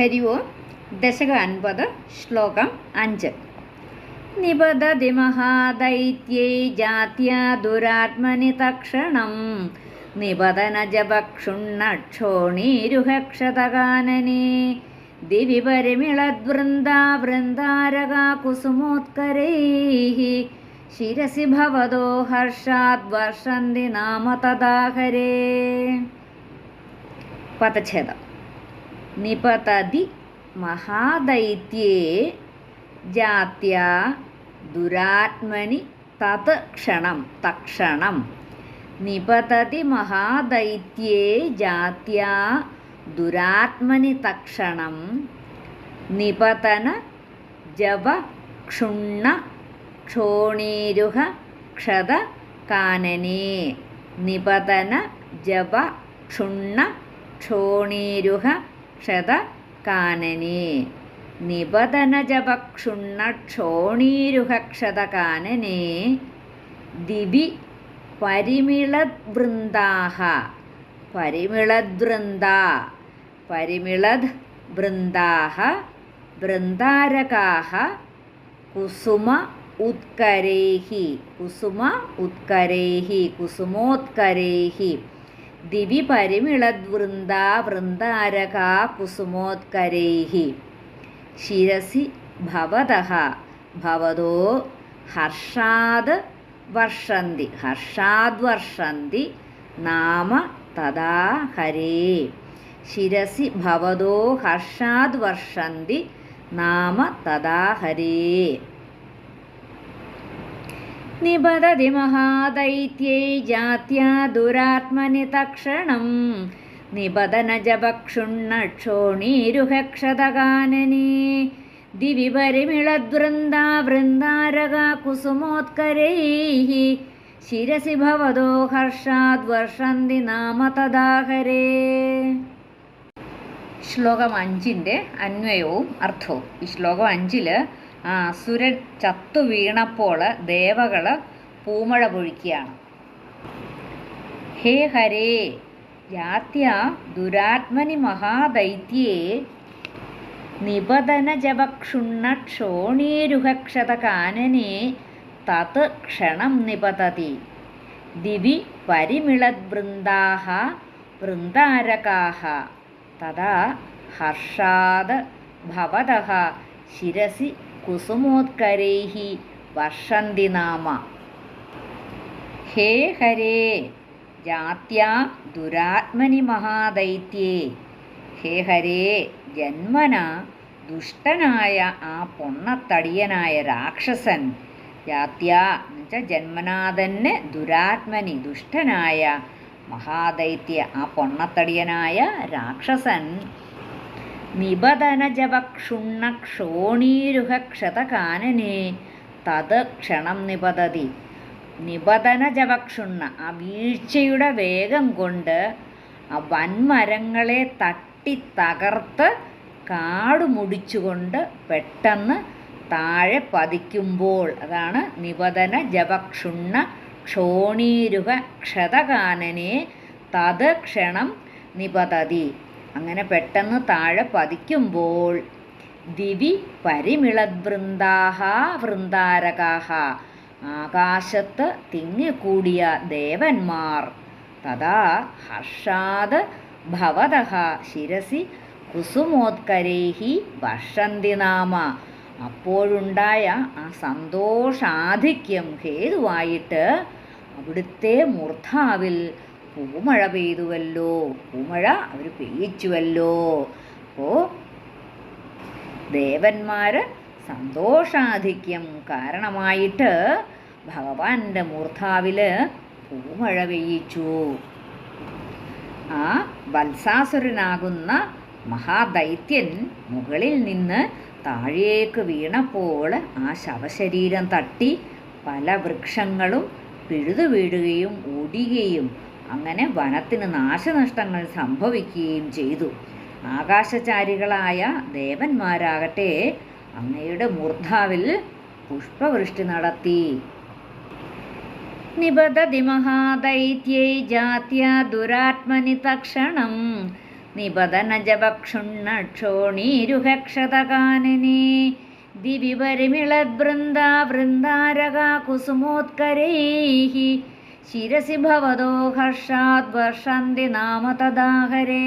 ഹരി ഓം. ദശക അൻപത് ശ്ലോകം അഞ്ച്. നിപതതി മഹാദൈത്യൈ ജാത്യാ ദുരാത്മനി തക്ഷണം. നിപതനജപക്ഷുണ്ണക്ഷോണീരുഹക്ഷതകാനനെ ദിവി പരിമിളദ്വൃന്ദാ വൃന്ദാരകാ കുസുമോത്കരൈः ശിരസി ഭവതോ ഹർഷാദ് വർഷന്തി നാമ തദാഹരേ പദച്ഛേദം. നിപതതി മഹാദൈത്യേ ജാത്യ ദുരാത്മനി തത് ക്ഷണം തക്ഷണം നിപതതി മഹാദൈത്യേ ജാത്യ ദുരാത്മനി തക്ഷണം നിപതന ജവ ക്ഷുണ്ണ ക്ഷോണീരുഹ ക്ഷത കാനനേ. നിപതന ജവ ക്ഷുണ്ണ ക്ഷോണീരുഹ ക്ഷത കാനനേ. നിപതന ജപക്ഷുണ്ണ ക്ഷോണീരുഹ ക്ഷത കാനനേ ദിവി പരിമിളദ്വൃന്ദാഹ. പരിമിളദ്വൃന്ദ. പരിമിളദ് വൃന്ദാഹ വൃന്ദാരകാഹ. കുസുമ ഉത്കരേഹി. കുസുമ ഉത്കരേഹി. കുസുമോത്കരൈഹി. ദിവി പരിമിളദ്വൃന്ദാ വൃന്ദാരകാ കുസുമോത്കരൈഹി. ശിരസി ഭവതഃ ഭവതോ ഹർഷാദ് വർഷന്തി. ഹർഷാദ് വർഷന്തി നാമ തഥാ ഹരേ. ശിരസി ഭവതോ ഹർഷാദ് വർഷന്തി നാമ തഥാ ഹരേ. നിബദതി മഹാദൈത്യൈ ജാത്യാ ദുരാത്മനി തക്ഷണം നിബദനജപക്ഷുണ്ണക്ഷോണീരുഹക്ഷതകാനനേ ദിവി പരിമിളദ്വൃന്ദാ വൃന്ദാരകാ ശിരസി ഭവതോ ഹർഷാദ് വർഷന്തി നാമ തദാഹരേ ശ്ലോകം അഞ്ചിന്റെ അന്വയവും അർത്ഥവും. ഈ ശ്ലോകം അഞ്ചിൽ ആ അസുരൻ ചത്തു വീണപ്പോൾ ദേവകൾ പൂമഴ പൊഴിക്കുകയാണ്. ഹേ ഹരേ ജാത്യ ദുരാത്മനി മഹാദൈത്യേ നിപതന ജപക്ഷുണ്ണ ക്ഷോണീരുഹക്ഷത കാനനെ തത് ക്ഷണം നിപതതി ദിവി പരിമിളദ്വൃന്ദാഹ വൃന്ദാരകാഹ. തഥാ ഹർഷാദ് ഭവതഃ ശിരസി കുസുമോത്കരൈः വർഷന്തി നാമ. ഹേ ഹരേ ജാത്യ ദുരാത്മനി മഹാദൈത്യേ. ഹേ ഹരേ ജന്മന ദുഷ്ടനായ ആ പൊണ്ണത്തടിയനായ രാക്ഷസൻ. ജാത്യ എന്നുവെച്ചാൽ ജന്മനാ തന്നെ ദുരാത്മനി ദുഷ്ടനായ മഹാദൈത്യ ആ പൊണ്ണത്തടിയനായ രാക്ഷസൻ. നിബദന ജപക്ഷുണ്ണ ക്ഷോണീരുഹ ക്ഷതകാനനെ തത് ക്ഷണം നിപതതി. നിബധനജവക്ഷുണ്ണ ആ വീഴ്ചയുടെ വേഗം കൊണ്ട് ആ വൻമരങ്ങളെ തട്ടി തകർത്ത് കാട് മുടിച്ചുകൊണ്ട് പെട്ടെന്ന് താഴെ പതിക്കുമ്പോൾ അതാണ് നിബധന ജപക്ഷുണ്ണ ക്ഷോണീരുഹ ക്ഷതകാനനെ തത് ക്ഷണം നിപതതി. അങ്ങനെ പെട്ടെന്ന് താഴെ പതിക്കുമ്പോൾ ദിവി പരിമിളദ്വൃന്ദാഹ വൃന്ദാരകാഹ. ആകാശത്ത് തിങ്ങിക്കൂടിയ ദേവന്മാർ. തഥാ ഹർഷാദ് ഭവതഹ ശിരസി കുസുമോത്കരേഹി വർഷന്തി നാമ. അപ്പോഴുണ്ടായ ആ സന്തോഷാധിക്യം ഹേതുവായിട്ട് അവിടുത്തെ മൂർധാവിൽ പൂമഴ പെയ്തുവല്ലോ. പൂമഴ അവർ പെയ്യിച്ചുവല്ലോ. അപ്പോൾ ദേവന്മാർ സന്തോഷാധിക്യം കാരണമായിട്ട് ഭഗവാന്റെ മൂർധാവിൽ പൂമഴ പെയ്യിച്ചു. ആ വത്സാസുരനാകുന്ന മഹാദൈത്യൻ മുകളിൽ നിന്ന് താഴേക്ക് വീണപ്പോൾ ആ ശവശരീരം തട്ടി പല വൃക്ഷങ്ങളും പിഴുതു വീഴുകയും ഓടുകയും അങ്ങനെ വനത്തിന് നാശനഷ്ടങ്ങൾ സംഭവിക്കുകയും ചെയ്തു. ആകാശചാരികളായ ദേവന്മാരാകട്ടെ അങ്ങയുടെ മൂർധാവിൽ പുഷ്പവൃഷ്ടി നടത്തി. നിബദതി മഹാദൈത്യൈ ജാത്യ ദുരാത്മനി തക്ഷണം. നിപതനജപക്ഷുണ്ണക്ഷോണീരുഹക്ഷതകാനനെ ദിവി പരിമിളദ്വൃന്ദാ വൃന്ദാരകാ കുസുമോത്കരൈः ശിരസി ഭവതോ ഹർഷാത് വർഷന്തി നാമ തദാഹരേ